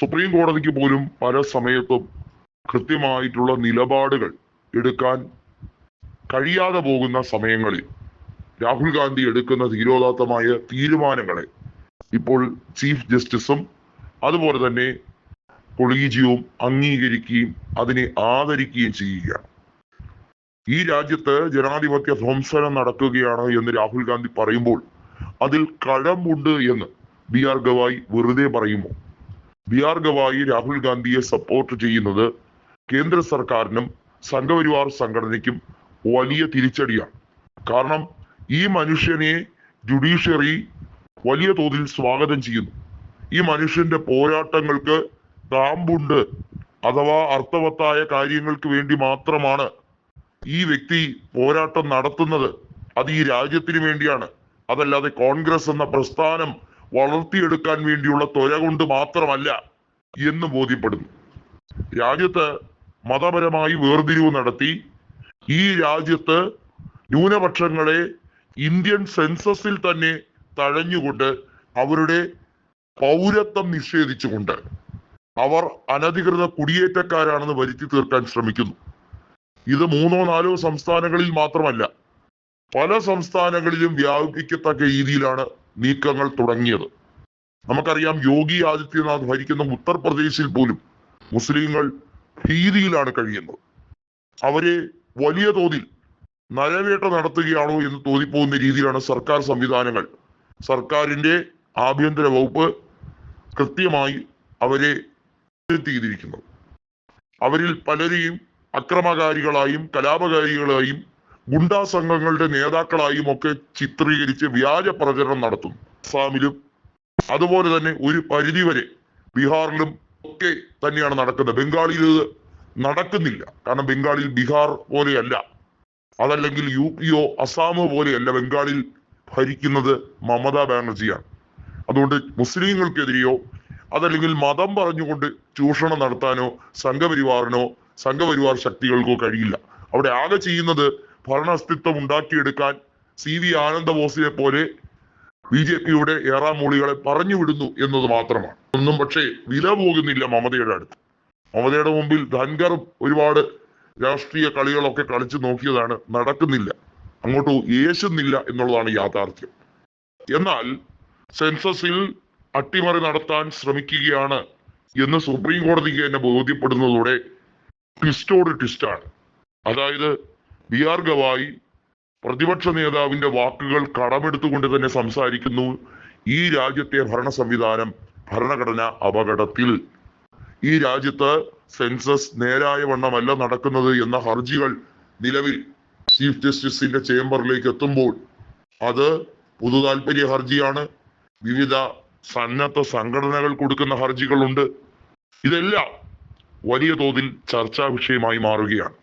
Supreme കോടതിക്ക് പോലും പല സമയത്തും കൃത്യമായിട്ടുള്ള നിലപാടുകൾ എടുക്കാൻ കഴിയാതെ പോകുന്ന സമയങ്ങളിൽ രാഹുൽ ഗാന്ധി എടുക്കുന്ന ധീരോദാത്തമായ തീരുമാനങ്ങളെ ഇപ്പോൾ ചീഫ് ജസ്റ്റിസും അതുപോലെ തന്നെ കൊളീജിയവും അംഗീകരിക്കുകയും അതിനെ ആദരിക്കുകയും ചെയ്യുകയാണ്. ഈ രാജ്യത്ത് ജനാധിപത്യ ധ്വംസനം നടക്കുകയാണ് എന്ന് രാഹുൽ ഗാന്ധി പറയുമ്പോൾ അതിൽ കഴമ്പുണ്ട് എന്ന് ബി ആർ ഗവായി വെറുതെ പറയുമോ? ബി ആർ ഗവായി രാഹുൽ ഗാന്ധിയെ സപ്പോർട്ട് ചെയ്യുന്നത് കേന്ദ്ര സർക്കാരിനും സംഘപരിവാർ സംഘടനയ്ക്കും വലിയ തിരിച്ചടിയാണ്. കാരണം ഈ മനുഷ്യനെ ജുഡീഷ്യറി വലിയ തോതിൽ സ്വാഗതം ചെയ്യുന്നു. ഈ മനുഷ്യന്റെ പോരാട്ടങ്ങൾക്ക് കാമ്പുണ്ട് അഥവാ അർത്ഥവത്തായ കാര്യങ്ങൾക്ക് വേണ്ടി മാത്രമാണ് ഈ വ്യക്തി പോരാട്ടം നടത്തുന്നത്. അത് ഈ രാജ്യത്തിന് വേണ്ടിയാണ്. അതല്ലാതെ കോൺഗ്രസ് എന്ന പ്രസ്ഥാനം വളർത്തിയെടുക്കാൻ വേണ്ടിയുള്ള ത്വര കൊണ്ട് മാത്രമല്ല എന്ന് ബോധ്യപ്പെടുന്നു. രാജ്യത്ത് മതപരമായി വേർതിരിവ് നടത്തി ഈ രാജ്യത്ത് ന്യൂനപക്ഷങ്ങളെ ഇന്ത്യൻ സെൻസസിൽ തന്നെ തഴഞ്ഞുകൊണ്ട് അവരുടെ പൗരത്വം നിഷേധിച്ചുകൊണ്ട് അവർ അനധികൃത കുടിയേറ്റക്കാരാണെന്ന് വരുത്തി തീർക്കാൻ ശ്രമിക്കുന്നു. ഇത് മൂന്നോ നാലോ സംസ്ഥാനങ്ങളിൽ മാത്രമല്ല പല സംസ്ഥാനങ്ങളിലും വ്യാപിക്കത്തക്ക രീതിയിലാണ് നീക്കങ്ങൾ തുടങ്ങിയത്. നമുക്കറിയാം യോഗി ആദിത്യനാഥ് ഭരിക്കുന്ന ഉത്തർപ്രദേശിൽ പോലും മുസ്ലിങ്ങൾ ഭീതിയിലാണ് കഴിയുന്നത്. അവരെ വലിയ തോതിൽ നരവേട്ട നടത്തുകയാണോ എന്ന് തോന്നിപ്പോകുന്ന രീതിയിലാണ് സർക്കാർ സംവിധാനങ്ങൾ. സർക്കാരിന്റെ ആഭ്യന്തര വകുപ്പ് കൃത്യമായി അവരെ ചെയ്തിരിക്കുന്നത്. അവരിൽ പലരെയും അക്രമകാരികളായും കലാപകാരികളായും ഗുണ്ടാ സംഘങ്ങളുടെ നേതാക്കളായും ഒക്കെ ചിത്രീകരിച്ച് വ്യാജ പ്രചരണം നടത്തും. അസാമിലും അതുപോലെ തന്നെ ഒരു പരിധി വരെ ബീഹാറിലും ഒക്കെ തന്നെയാണ് നടക്കുന്നത്. ബംഗാളിൽ ഇത് നടക്കുന്നില്ല. കാരണം ബംഗാളിൽ ബീഹാർ പോലെയല്ല. അതല്ലെങ്കിൽ യു പിയോ അസാമോ പോലെയല്ല ബംഗാളിൽ ഭരിക്കുന്നത് മമതാ ബാനർജിയാണ്. അതുകൊണ്ട് മുസ്ലിങ്ങൾക്കെതിരെയോ അതല്ലെങ്കിൽ മതം പറഞ്ഞുകൊണ്ട് ചൂഷണം നടത്താനോ സംഘപരിവാറിനോ സംഘപരിവാർ ശക്തികൾക്കോ കഴിയില്ല. അവിടെ ആകെ ചെയ്യുന്നത് ഭരണാസ്തിത്വം ഉണ്ടാക്കിയെടുക്കാൻ സി വി ആനന്ദബോസിനെ പോലെ ബി ജെ പിയുടെ ഏറാമൂളികളെ പറഞ്ഞു വിടുന്നു എന്നത് മാത്രമാണ്. ഒന്നും പക്ഷേ വില പോകുന്നില്ല മമതയുടെ അടുത്ത്. മമതയുടെ മുമ്പിൽ ധൻകർ ഒരുപാട് രാഷ്ട്രീയ കളികളൊക്കെ കളിച്ചു നോക്കിയതാണ് നടക്കുന്നില്ല. അങ്ങോട്ട് യേശുന്നില്ല എന്നുള്ളതാണ് യാഥാർത്ഥ്യം. എന്നാൽ സെൻസസിൽ അട്ടിമറി നടത്താൻ ശ്രമിക്കുകയാണ് എന്ന് സുപ്രീം കോടതിക്ക് തന്നെ ബോധ്യപ്പെടുന്നതോടെ ട്വിസ്റ്റോട് ട്വിസ്റ്റാണ്. അതായത് ബി ആർ ഗവായി പ്രതിപക്ഷ നേതാവിന്റെ വാക്കുകൾ കടമെടുത്തുകൊണ്ട് തന്നെ സംസാരിക്കുന്നു ഈ രാജ്യത്തെ ഭരണ സംവിധാനം ഭരണഘടന അപകടത്തിൽ. ഈ രാജ്യത്ത് സെൻസസ് നേരായ വണ്ണമല്ല നടക്കുന്നത് എന്ന ഹർജികൾ നിലവിൽ ചീഫ് ജസ്റ്റിസിന്റെ ചേംബറിലേക്ക് എത്തുമ്പോൾ അത് പൊതു താല്പര്യ ഹർജിയാണ്. വിവിധ സന്നദ്ധ സംഘടനകൾ കൊടുക്കുന്ന ഹർജികളുണ്ട്. ഇതെല്ലാം വലിയ തോതിൽ ചർച്ചാ വിഷയമായി മാറുകയാണ്.